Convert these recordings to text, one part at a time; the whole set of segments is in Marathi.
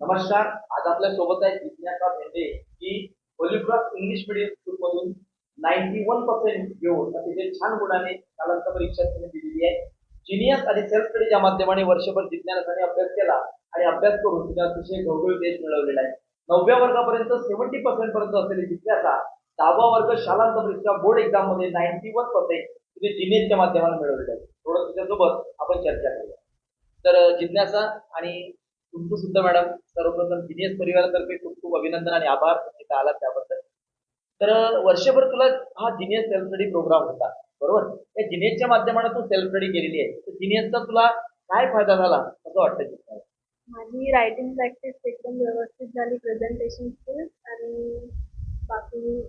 नमस्कार. आज आपल्यासोबत आहे जिज्ञासा भेंडे की Holy Cross English medium school मधून नाईन्टी वन पर्सेंट घेऊन अतिशय छान गुणाने कालांत परीक्षा तिने दिलेली आहे. जिनियस आणि सेल्फ स्टडीच्या माध्यमाने वर्षभर जिज्ञासाने अभ्यास केला आणि अभ्यास करून तिने अतिशय गौरव देश मिळवलेला आहे. नवव्या वर्गापर्यंत सेव्हन्टी पर्सेंट पर्यंत असलेली जिज्ञासा दहावा वर्ग शालांत परीक्षा बोर्ड एक्झाममध्ये नाईन्टी वन पर्सेंट तिने जिनियसच्या माध्यमाने मिळवलेला आहे. थोडं तिच्यासोबत आपण चर्चा करूया. तर जिज्ञासा आणि तुमचं सुद्धा मॅडम सर्वप्रथम जिनियस परिवारातर्फे खूप खूप अभिनंदन आणि आभार इथं आलात त्याबद्दल. तर वर्षभर तुला हा जिनियस सेल्फ स्टडी प्रोग्राम होता बरोबर? त्या जिनियसच्या माध्यमाने तू सेल्फ स्टडी केलेली आहे. तर जिनियसचा तुला काय फायदा झाला असं वाटतं जिज्ञासा? माझी रायटिंग प्रॅक्टिस एकदम व्यवस्थित झाली प्रेझेंटेशन स्किल्स आणि बाकी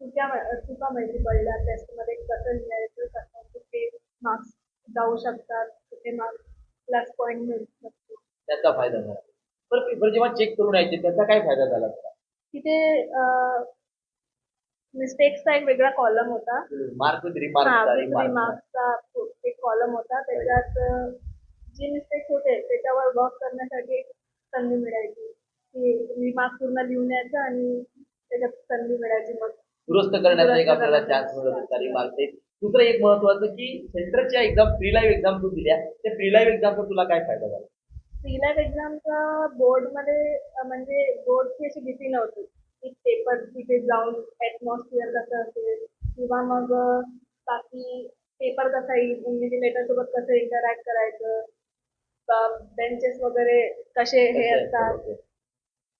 चुक्या चुका माहिती पडल्या टेस्टमध्ये कसं लिहायचं कसं कुठे मार्क्स जाऊ शकतात कुठे मार्क्स प्लस पॉईंट मिळतात. त्याचा फायदा झाला. बरं पेपर जेव्हा चेक करून यायचे त्याचा काय फायदा झाला? तुला तिथे मिस्टेक्सचा एक वेगळा कॉलम होता. मार्क विथ रिमार्क विथ रिमार्क्सचा एक कॉलम होता. त्याच्यात जे मिस्टेक्स होते त्याच्यावर वर्क करण्यासाठी एक संधी मिळायची. की रिमार्क पूर्ण लिहून यायचं आणि त्याच्यात संधी मिळायची मग. दुरुस्त करण्याचा एक आपल्याला चान्स मिळत होता. रिमार्क एक दुसरं एक महत्वाचं की सेंटरच्या एक्झाम फ्री लाईव्ह एक्झाम तू दिल्या त्या फ्री लाईव्ह एक्झामचा तुला काय फायदा झाला? सिलॅब एक्झामचा बोर्डमध्ये म्हणजे बोर्डची अशी भीती नव्हती. की पेपर तिथे जाऊन ॲटमॉस्फिअर कसं असेल किंवा मग बाकी पेपर कसा येईल इन्व्हिजिलेटर सोबत कसं इंटरॅक्ट करायचं बेंचेस वगैरे कसे हे असतात?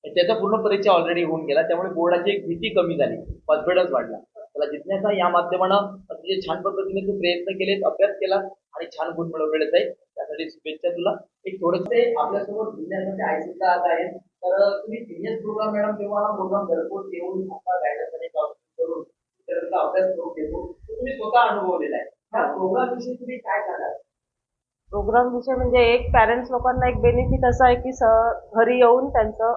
त्याचा पूर्ण परीक्षा ऑलरेडी होऊन गेला त्यामुळे बोर्डाची एक भीती कमी झाली. कॉन्फिडन्स वाढला. त्याला जिज्ञासा या माध्यमानं अतिशय छान पद्धतीने तू प्रयत्न केलेत अभ्यास केला आणि छान गुण मिळवलेले जाईल त्यासाठी शुभेच्छा तुला. एक थोडेसे आपल्यासमोर जिज्ञासाचे आय सुद्धा आता आहेत तर तुम्ही सिनियर प्रोग्राम मॅडम तेव्हा हा प्रोग्राम घरपोच येऊन आपला गायडन्स आणि करून इतरांचा अभ्यास करून घेतो. तुम्ही स्वतः अनुभवलेला आहे. ह्या प्रोग्राम विषयी तुम्ही काय सांगाल? प्रोग्राम विषय म्हणजे एक पॅरेंट्स लोकांना एक बेनिफिट असं आहे की स घरी येऊन त्यांचं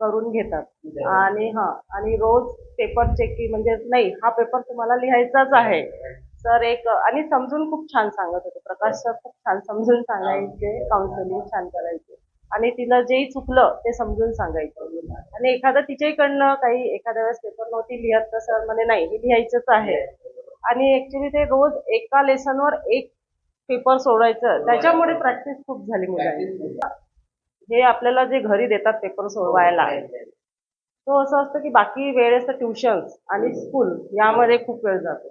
करून घेतात. आणि हा आणि रोज पेपर चेक म्हणजे नाही हा पेपर तुम्हाला लिहायचाच आहे. सर एक आणि समजून खूप छान सांगत होते. प्रकाश सर खूप छान समजून सांगायचे काउन्सिलिंग छान करायचे. आणि तिला जेही चुकलं ते समजून सांगायचं. आणि एखादं तिच्याकडनं काही एखाद्या वेळेस पेपर नव्हती लिहत तर सर म्हणे नाही हे लिहायचंच आहे. आणि ऍक्च्युली ते रोज एका लेसनवर एक पेपर सोडवायचं. त्याच्यामुळे प्रॅक्टिस खूप झाली मुलांची. हे आपल्याला जे घरी देतात पेपर सोडवायला. तो असं असतं की बाकी वेळेस ट्युशन्स आणि स्कूल यामध्ये खूप वेळ जातो.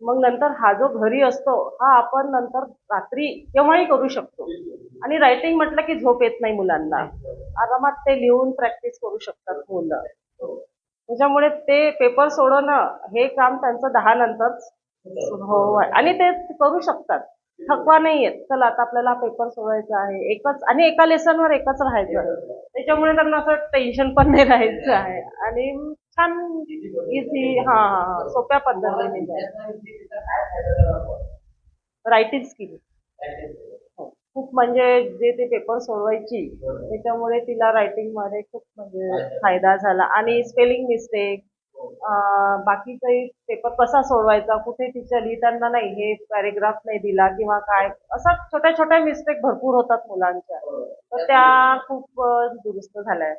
मग नंतर हा जो घरी असतो हा आपण नंतर रात्री केव्हाही करू शकतो. आणि रायटिंग म्हटलं की झोप येत नाही मुलांना. आरामात ते लिहून प्रॅक्टिस करू शकतात मुलं. त्याच्यामुळे ते पेपर सोडवणं हे काम त्यांचं दहा नंतर हो. आणि ते करू शकतात. थकवा नाही येत चला आता आपल्याला पेपर सोडवायचा आहे. एकच आणि एका लेसनवर एकच राहायचं त्याच्यामुळे त्यांना असं टेन्शन पण नाही राहायचं आहे. आणि छान इझी हा हा हा सोप्या पद्धतीने. रायटिंग स्किल हो. खूप म्हणजे जे ते पेपर सोडवायची त्याच्यामुळे तिला रायटिंगमध्ये खूप म्हणजे फायदा झाला. आणि स्पेलिंग मिस्टेक बाकी काही पेपर कसा सोडवायचा कुठे तिच्या लिहिताना नाही हे पॅरेग्राफ नाही दिला किंवा काय असा छोट्या छोट्या मिस्टेक भरपूर होतात मुलांच्या. तर त्या खूप दुरुस्त झाल्या.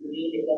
तुम्ही